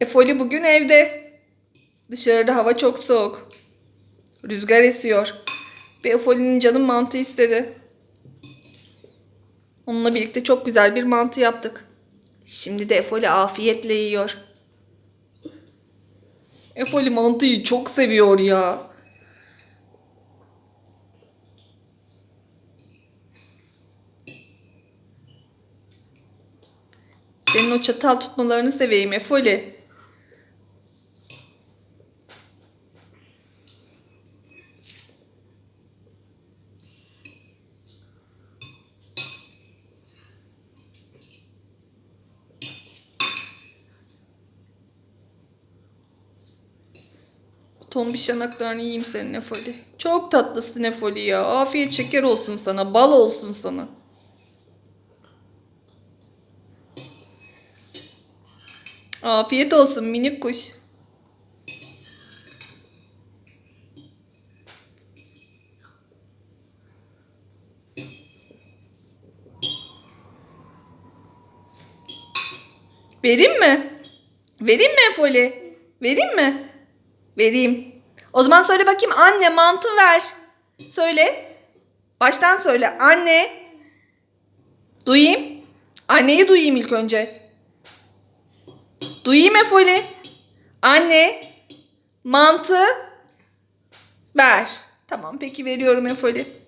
Efoli bugün evde. Dışarıda hava çok soğuk. Rüzgar esiyor. Ve Efoli'nin canım mantı istedi. Onunla birlikte çok güzel bir mantı yaptık. Şimdi de Efoli afiyetle yiyor. Efoli mantıyı çok seviyor ya. Senin o çatal tutmalarını seveyim Efoli. Tombiş yanaklarını yiyeyim senin Efoli. Çok tatlısın Efoli ya. Afiyet şeker olsun sana. Bal olsun sana. Afiyet olsun minik kuş. Vereyim mi? Vereyim mi Efoli? Vereyim mi? Vereyim. O zaman söyle bakayım anne mantı ver. Söyle. Baştan söyle. Anne. Duyayım. Anneyi duyayım ilk önce. Duyayım Efoli. Anne. Mantı. Ver. Tamam peki veriyorum Efoli.